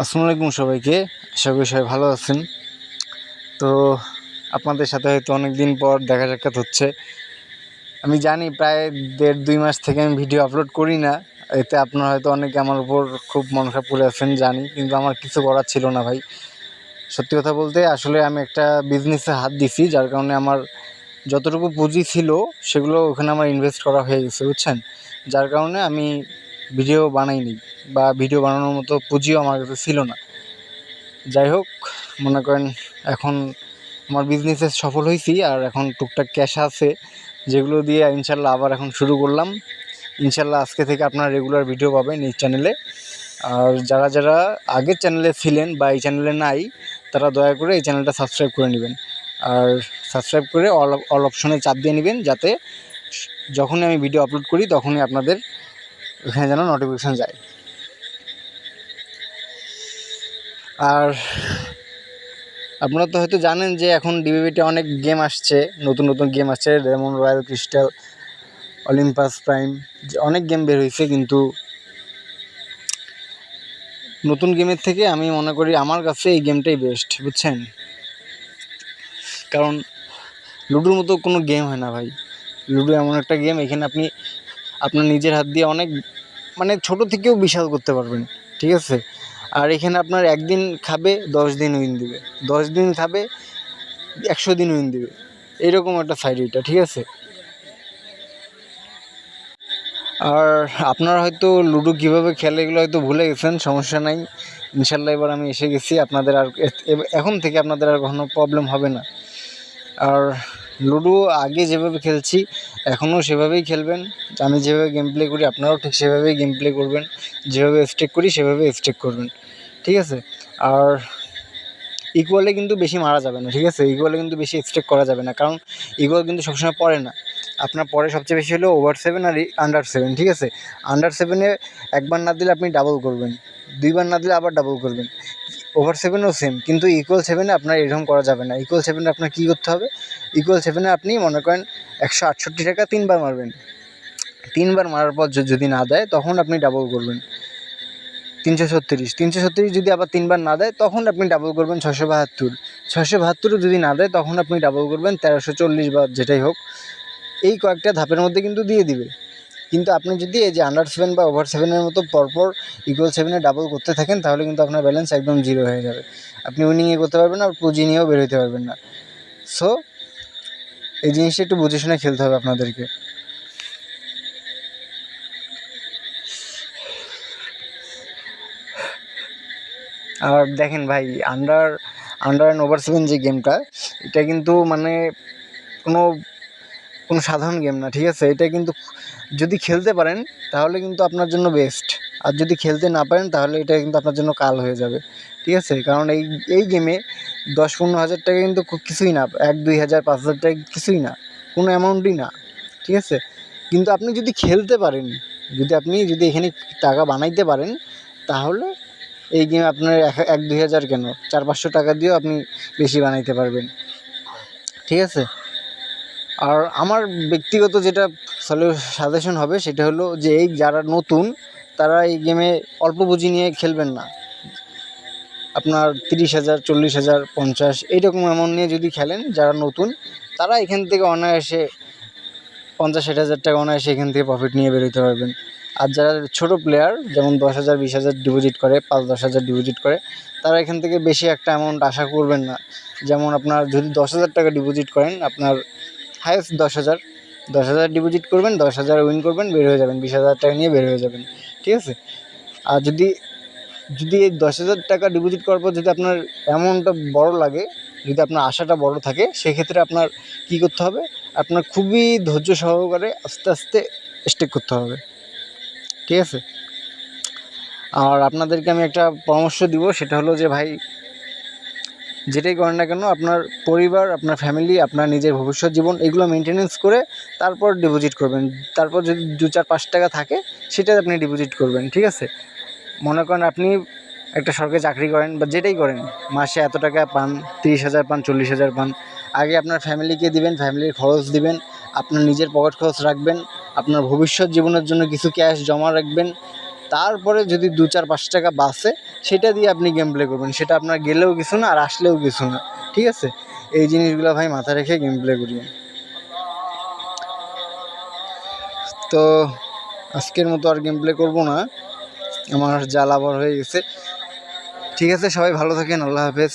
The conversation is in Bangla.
আসসালামু আলাইকুম সবাইকে। আশা করি সবাই ভালো আছেন। তো আপনাদের সাথে হয়তো অনেক দিন পর দেখা সাক্ষাৎ হচ্ছে। আমি জানি প্রায় দেড় দুই মাস থেকে আমি ভিডিও আপলোড করি না। এতে আপনারা হয়তো অনেকে আমার উপর খুব মন খারাপ করে আছেন, জানি। কিন্তু আমার কিছু করার ছিল না ভাই। সত্যি কথা বলতে আসলে আমি একটা বিজনেসে হাত দিছি, যার কারণে আমার যতটুকু পুঁজি ছিল, সেগুলো ওখানে আমার ইনভেস্ট করা হয়ে গেছে, বুঝছেন? যার কারণে আমি ভিডিও বানাইনি বা ভিডিও বানানোর মতো পুঁজিও আমার কাছে ছিল না। যাই হোক, মনে করেন এখন আমার বিজনেসে সফল হয়েছি আর এখন টুকটাক ক্যাশ আছে, যেগুলো দিয়ে ইনশাল্লাহ আবার এখন শুরু করলাম। ইনশাল্লাহ আজকে থেকে আপনারা রেগুলার ভিডিও পাবেন এই চ্যানেলে আর যারা যারা আগের চ্যানেলে ছিলেন বা এই চ্যানেলে নাই, তারা দয়া করে এই চ্যানেলটা সাবস্ক্রাইব করে নেবেন। আর সাবস্ক্রাইব করে অল অল অপশনে চাপ দিয়ে নেবেন, যাতে যখনই আমি ভিডিও আপলোড করি, তখনই আপনাদের ওখানে যেন নোটিফিকেশান যায়। আর আপনারা তো হয়তো জানেন যে এখন ডিবিবিতে অনেক গেম আসছে, নতুন নতুন গেম আসছে যেমন রয়্যাল ক্রিস্টাল অলিম্পাস প্রাইম অনেক গেম বের হয়েছে কিন্তু নতুন গেমের থেকে আমি মনে করি আমার কাছে এই গেমটাই বেস্ট বুঝছেন? কারণ লুডোর মতো কোনো গেম হয় না ভাই। লুডো এমন একটা গেম এখানে আপনি আপনার নিজের হাত দিয়ে অনেক মানে ছোট থেকেও বিশাল করতে পারবেন, ঠিক আছে? আর এখানে আপনার একদিন খাবে, দশ দিন উইন দিবে। দশ দিন খাবে, একশো দিন উইন দিবে। এইরকম একটা সাইড এটা, ঠিক আছে? আর আপনারা হয়তো লুডো কীভাবে খেলে এগুলো হয়তো ভুলে গেছেন, সমস্যা নাই। ইনশাল্লাহ এবার আমি এসে গেছি, আপনাদের আর এখন থেকে আপনাদের আর কখনো প্রবলেম হবে না। আর লুডো আগে যেভাবে খেলছি, এখনও সেভাবেই খেলবেন। আমি যেভাবে গেম প্লে করি, আপনারাও ঠিক সেভাবেই গেম প্লে করবেন। যেভাবে স্টেক করি সেভাবে স্টেক করবেন। ঠিক আছে? আর ইকুয়ালে কিন্তু বেশি মারা যাবে না, ঠিক আছে? ইকুয়ালে কিন্তু বেশি স্টেক করা যাবে না, কারণ ইকুয়াল কিন্তু সবসময় পড়ে না। আপনার পরে সবচেয়ে বেশি হলো ওভার সেভেন আর আন্ডার সেভেন ঠিক আছে? আন্ডার সেভেনে একবার না দিলে আপনি ডাবল করবেন। দুইবার না দিলে আবার ডাবল করবেন। ওভার সেভেনও সেম কিন্তু ইকুয়াল সেভেনে আপনার এরকম করা যাবে না। ইকুয়াল সেভেনে আপনার কী করতে হবে? ইকুয়াল সেভেনে আপনি মনে করেন একশো আটষট্টি টাকা তিনবার মারবেন। তিনবার মারার পর যদি না দেয়, তখন আপনি ডাবল করবেন। তিনশো ছত্রিশ। তিনশো ছত্রিশ যদি আবার তিনবার না দেয়, তখন আপনি ডাবল করবেন ছশো বাহাত্তর। ছশো বাহাত্তরও যদি না দেয়, তখন আপনি ডাবল করবেন তেরোশো চল্লিশ বা যেটাই হোক। এই কয়েকটা ধাপের মধ্যে কিন্তু দিয়ে দিবে। কিন্তু আপনি যদি এই যে আন্ডার সেভেন বা ওভার সেভেনের মতো পরপর ইকুয়াল সেভেনে ডাবল করতে থাকেন, তাহলে কিন্তু আপনার ব্যালেন্স একদম জিরো হয়ে যাবে। আপনি উইনিংয়ে করতে পারবেন না, আর পুঁজি নিয়েও বের হতে পারবেন না। সো এই জিনিসটা একটু বুঝে শুনে খেলতে হবে আপনাদেরকে। আর দেখেন ভাই under under and over seven যে গেমটা এটা কিন্তু মানে কোনো কোনো সাধারণ গেম না, ঠিক আছে? এটা কিন্তু যদি খেলতে পারেন, তাহলে কিন্তু আপনার জন্য বেস্ট আর যদি খেলতে না পারেন, তাহলে এটা কিন্তু আপনার জন্য কাল হয়ে যাবে, ঠিক আছে? কারণ এই এই গেমে দশ পনেরো হাজার টাকা কিন্তু কিছুই না, এক, দুই হাজার, পাঁচ হাজার টাকা কিছুই না, কোনো অ্যামাউন্টই না, ঠিক আছে? কিন্তু আপনি যদি খেলতে পারেন, যদি আপনি যদি এখানে টাকা বানাইতে পারেন, তাহলে এই গেম আপনার এক, দুই হাজার কেন? চার, পাঁচশো টাকা দিয়েও আপনি বেশি বানাইতে পারবেন, ঠিক আছে? আর আমার ব্যক্তিগত যেটা সাজেশন হবে সেটা হলো যে এই যারা নতুন, তারা এই গেমে অল্প পুঁজি নিয়ে খেলবেন না। আপনার তিরিশ হাজার, চল্লিশ হাজার, পঞ্চাশ, এইরকম অ্যামাউন্ট নিয়ে যদি খেলেন যারা নতুন, তারা এখান থেকে অনায়াসে পঞ্চাশ, ষাট হাজার টাকা অনায়াসে এখান থেকে প্রফিট নিয়ে বেরোতে পারবেন। আর যারা ছোটো প্লেয়ার যেমন দশ হাজার, বিশ হাজার ডিপোজিট করে, পাঁচ, দশ হাজার ডিপোজিট করে, তারা এখান থেকে বেশি একটা অ্যামাউন্ট আশা করবেন না। যেমন আপনার যদি দশ হাজার টাকা ডিপোজিট করেন, আপনার হায়েস্ট দশ হাজার। দশ হাজার ডিপোজিট করবেন, দশ হাজার উইন করবেন, বের হয়ে যাবেন, বিশ হাজার টাকা নিয়ে বের হয়ে যাবেন। ঠিক আছে? আর যদি যদি এই দশ হাজার টাকা ডিপোজিট করার পর যদি আপনার অ্যামাউন্টটা বড় লাগে, যদি আপনার আশাটা বড় থাকে, সেক্ষেত্রে আপনার কী করতে হবে? আপনার খুবই ধৈর্য সহকারে আস্তে আস্তে স্টেক করতে হবে। ঠিক আছে? আর আপনাদেরকে আমি একটা পরামর্শ দিব, সেটা হলো যে ভাই যেটাই করেন না কেন, আপনার পরিবার, আপনার ফ্যামিলি আপনার নিজের ভবিষ্যৎ জীবন এগুলো মেনটেনেন্স করে তারপর ডিপোজিট করবেন। তারপর যদি দু চার পাঁচ টাকা থাকে সেটা আপনি ডিপোজিট করবেন, ঠিক আছে? মনে করেন আপনি একটা সরকারি চাকরি করেন বা যেটাই করেন, মাসে এত টাকা পান, তিরিশ হাজার পান, চল্লিশ হাজার পান, আগে আপনার ফ্যামিলিকে দিবেন ফ্যামিলির খরচ দিবেন, আপনার নিজের পকেট খরচ রাখবেন, আপনার ভবিষ্যৎ জীবনের জন্য কিছু ক্যাশ জমা রাখবেন তারপরে যদি দু চার পাঁচ টাকা বাঁচে, সেটা দিয়ে আপনি গেম প্লে করবেন। সেটা আপনার গেলেও কিছু না, আর আসলেও কিছু না। ঠিক আছে? এই জিনিসগুলো ভাই মাথায় রেখে গেম প্লে করিয়ে তো আজকের মতো আর গেম প্লে করব না। আমার জ্বালাবার হয়ে গেছে। ঠিক আছে? সবাই ভালো থাকেন। আল্লাহ হাফেজ।